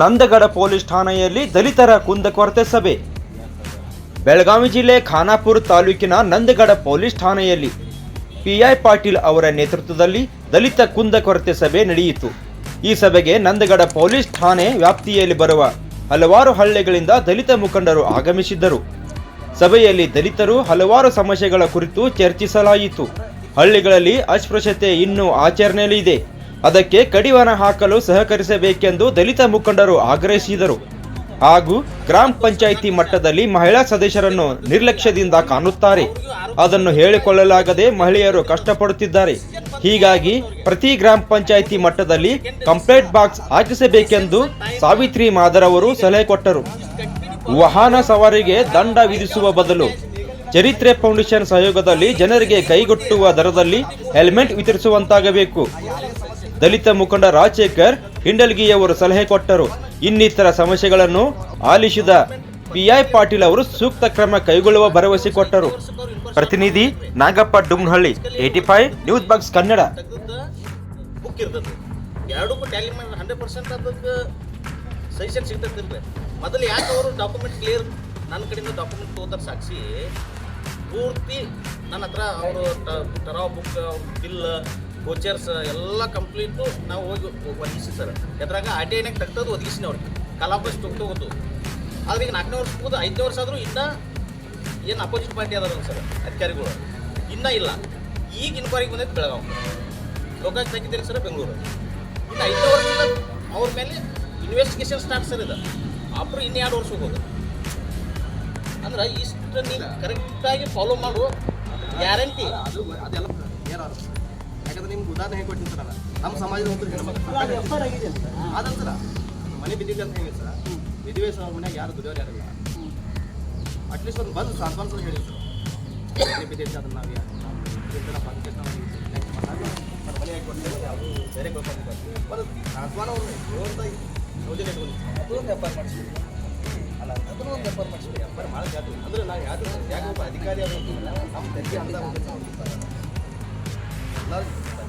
Nandagad police ಠಾಣೆಯಲ್ಲಿ ದಲಿತರ ಕುಂದಕೊರತೆ ಸಭೆ. ಬೆಳಗಾವಿ ಜಿಲ್ಲೆ ಖಾನಾಪುರ ತಾಲೂಕಿನ ನಂದಗಡ ಪೊಲೀಸ್ ಠಾಣೆಯಲ್ಲಿ ಪಿಐ ಪಾಟೀಲ್ ಅವರ ನೇತೃತ್ವದಲ್ಲಿ ದಲಿತ ಕುಂದಕೊರತೆ ಸಭೆ ನಡೆಯಿತು. ಈ ಸಭೆಗೆ ನಂದಗಡ ಪೊಲೀಸ್ ಠಾಣೆ ವ್ಯಾಪ್ತಿಯಲ್ಲಿ ಬರುವ ಹಲವಾರು ಹಳ್ಳಿಗಳಿಂದ ದಲಿತ ಮುಖಂಡರು ಆಗಮಿಸಿದ್ದರು. ಸಭೆಯಲ್ಲಿ ದಲಿತರು ಹಲವಾರು ಸಮಸ್ಯೆಗಳ ಕುರಿತು ಚರ್ಚಿಸಲಾಯಿತು. ಹಳ್ಳಿಗಳಲ್ಲಿ ಅಸ್ಪೃಶ್ಯತೆ ಇನ್ನೂ ಆಚರಣೆಯಲ್ಲಿದೆ. ಅದಕ್ಕೆ ಕಡಿವಾಣ ಹಾಕಲು ಸಹಕರಿಸಬೇಕೆಂದು ದಲಿತ ಮುಖಂಡರು ಆಗ್ರಹಿಸಿದರು. ಹಾಗೂ ಗ್ರಾಮ ಪಂಚಾಯಿತಿ ಮಟ್ಟದಲ್ಲಿ ಮಹಿಳಾ ಸದಸ್ಯರನ್ನು ನಿರ್ಲಕ್ಷ್ಯದಿಂದ ಕಾಣುತ್ತಾರೆ. ಅದನ್ನು ಹೇಳಿಕೊಳ್ಳಲಾಗದೆ ಮಹಿಳೆಯರು ಕಷ್ಟಪಡುತ್ತಿದ್ದಾರೆ. ಹೀಗಾಗಿ ಪ್ರತಿ ಗ್ರಾಮ ಪಂಚಾಯಿತಿ ಮಟ್ಟದಲ್ಲಿ ಕಂಪ್ಲೇಂಟ್ ಬಾಕ್ಸ್ ಹಾಕಿಸಬೇಕೆಂದು ಸಾವಿತ್ರಿ ಮಾದರ್ ಅವರು ಸಲಹೆ ಕೊಟ್ಟರು. ವಾಹನ ಸವಾರಿಗೆ ದಂಡ ವಿಧಿಸುವ ಬದಲು ಚರಿತ್ರೆ ಫೌಂಡೇಶನ್ ಸಹಯೋಗದಲ್ಲಿ ಜನರಿಗೆ ಕೈಗೊಟ್ಟುವ ದರದಲ್ಲಿ ಹೆಲ್ಮೆಟ್ ವಿತರಿಸುವಂತಾಗಬೇಕು. ದಲಿತ ಮುಖಂಡ ರಾಜಶೇಖರ್ ಹಿಂಡಲ್ಗಿಯವರು ಸಲಹೆ ಕೊಟ್ಟರು. ಇನ್ನಿತರ ಸಮಸ್ಯೆಗಳನ್ನು ಆಲಿಸಿದ ಪಿಐ ಪಾಟೀಲ್ ಅವರು ಸೂಕ್ತ ಕ್ರಮ ಕೈಗೊಳ್ಳುವ ಭರವಸೆ ಕೊಟ್ಟರು. ಪ್ರತಿನಿಧಿ Nagappa Dumnahalli eighty five news box Kannada. ಮೊದಲು ಯಾಕೆ ಅವರು ಡಾಕ್ಯುಮೆಂಟ್ ಕ್ಲಿಯರ್ ನನ್ನ ಕಡೆಯಿಂದ ಡಾಕ್ಯುಮೆಂಟ್ ಸಾಕ್ಷಿ ಪೂರ್ತಿ ನನ್ನ ಹತ್ರ ಅವರು ಟರಾವ್ ಬುಕ್ ಬಿಲ್ ಕೋಚರ್ಸ್ ಎಲ್ಲ ಕಂಪ್ಲೀಟು ನಾವು ಹೋಗಿ ಒದಗಿಸಿ ಸರ್. ಎದ್ರಾಗ ಆರ್ ಟಿ ಐನಾಗ ತಗ್ತದ ಒದಗಿಸಿನ ಅವ್ರಿಗೆ. ಕಲಾಪಸ್ ತೊಗೊತು ಆದ್ರೆ ಈಗ ನಾಲ್ಕನೇ ವರ್ಷ ಹೋದ ಐದನೇ ವರ್ಷ ಆದರೂ ಇನ್ನೂ ಏನು ಅಪೋಸಿಟ್ ಪಾರ್ಟಿ ಅದಾರ ಸರ್, ಅಧಿಕಾರಿಗಳು. ಇನ್ನೂ ಇಲ್ಲ. ಈಗ ಇನ್ಕ್ವೈರಿಗೆ ಬಂದೈತೆ ಬೆಳಗಾವ್. ಲೋಕಾಯುಕ್ತ ಹಾಕಿದ್ದೀರಿ ಸರ್ ಬೆಂಗಳೂರು. ಇನ್ನು ಐದನೇ ವರ್ಷದಿಂದ ಅವ್ರ ಮೇಲೆ ಇನ್ವೆಸ್ಟಿಗೇಷನ್ ಸ್ಟಾರ್ಟ್ ಸರ್ ಇದು. ಅಪ್ರೂ ಇನ್ನು ಎರಡು ವರ್ಷ ಹೋಗೋದು. ಅಂದ್ರೆ ಇಷ್ಟು ನೀವು ಕರೆಕ್ಟಾಗಿ ಫಾಲೋ ಮಾಡು. ಗ್ಯಾರಂಟಿ ಅದು ಅದೆಲ್ಲ ನಿಮ್ಗೆ ಉದಾಹರಣೆ ಹೇಗೆ ಕೊಟ್ಟಿನಿ ಸರ್ ನಮ್ಮ ಸಮಾಜದ ಒಂದು ಅದಲ್ಲ ಸರ ಮನೆ ಬಿದ್ದಿದೆ ಅಂತ ಹೇಳಿ ಸರ್. ವಿಧಿವೆ ಸರ್ ಮನ್ಯಾಗ ಯಾರು ದುಡಿಯೋರು ಯಾರಿಲ್ಲ. ಅಟ್ಲೀಸ್ಟ್ ಒಂದು ಬಂದು ಸಾಂತ್ವನ ಸಲ ಹೇಳಿ ಸರ್. ಮನೆ ಬಿದ್ದಿದೆ ಅದನ್ನ ನಾವು ಯಾರು ಬಂದು ಮನೆ ಯಾವುದು ಬೇರೆ ಕೊಡ್ತಾರೆ ಒಂದು ಸಾಂತ್ವನ ಅವ್ರು ಹೇಳುವಂಥ ಯೋಜನೆ ಇಟ್ಕೊಂಡು. ಅದೊಂದು ವ್ಯಾಪಾರ ಮಾಡಿಸ್ತೀವಿ ಅಲ್ಲ ಅದನ್ನು ಒಂದು ವ್ಯಾಪಾರ ಮಾಡಿಸ್ತೀವಿ ವ್ಯಾಪಾರ ಮಾಡೋದು ಯಾವುದು ಅಂದ್ರೆ ನಾವು ಯಾರು ಯಾಕೆ ಒಬ್ಬ ಅಧಿಕಾರಿ ಅವರು ನಮ್ಮ ತೆರಿಗೆ ಅಂತ ಒಂದು ಎಲ್ಲ